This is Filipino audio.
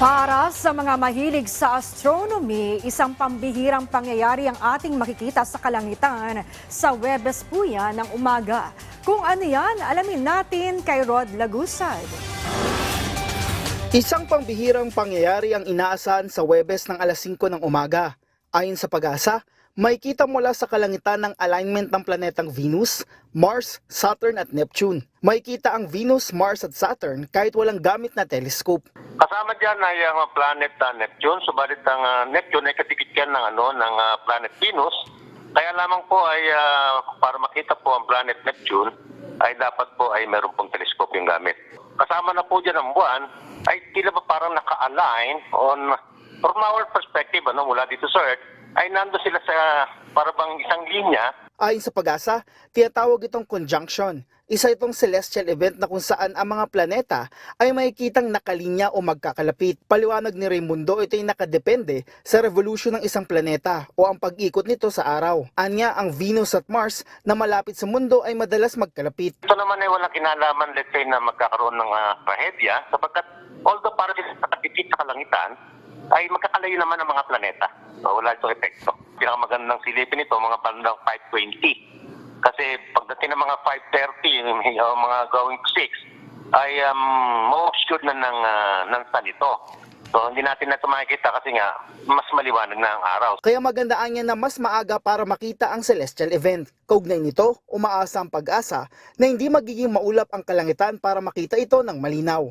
Para sa mga mahilig sa astronomy, isang pambihirang pangyayari ang ating makikita sa kalangitan sa Webes po yan ng umaga. Kung ano yan, alamin natin kay Rod Lagusad. Isang pangbihirang pangyayari ang inaasahan sa Webes ng alas 5 ng umaga. Ayon sa pag-asa, may kita mula sa kalangitan ng alignment ng planetang Venus, Mars, Saturn at Neptune. May kita ang Venus, Mars at Saturn kahit walang gamit na telescope. Kasama diyan ay ang planet uh, Neptune, subalit ang ah, Neptune ay katikit yan ng ano ng ah, planet Venus. Kaya lamang po ay ah, para makita po ang planet Neptune ay dapat po ay meron pong telescope yung gamit. Kasama na po diyan ang buwan ay tila ba parang naka-align on from our perspective ano mula dito sa Earth ay nando sila sa para bang isang linya Ayon sa pag-asa, tinatawag itong conjunction. Isa itong celestial event na kung saan ang mga planeta ay makikitang nakalinya o magkakalapit. Paliwanag ni Raimundo, ito ay nakadepende sa revolution ng isang planeta o ang pag-ikot nito sa araw. Anya, ang Venus at Mars na malapit sa mundo ay madalas magkalapit. Ito naman ay walang kinalaman, let's say, na magkakaroon ng uh, trahedya sapagkat although para sa sa kalangitan, ay magkakalayo naman ang mga planeta. So, wala itong epekto. Pinakamagandang silipin ito, mga bandang 520. Kasi pagdating ng mga 530, yung mga going to 6, ay um, ma-obscured na ng, uh, ng sun ito. So, hindi natin na ito makikita kasi nga, mas maliwanag na ang araw. Kaya magandaan niya na mas maaga para makita ang celestial event. Kaugnay nito, umaasa ang pag-asa na hindi magiging maulap ang kalangitan para makita ito ng malinaw.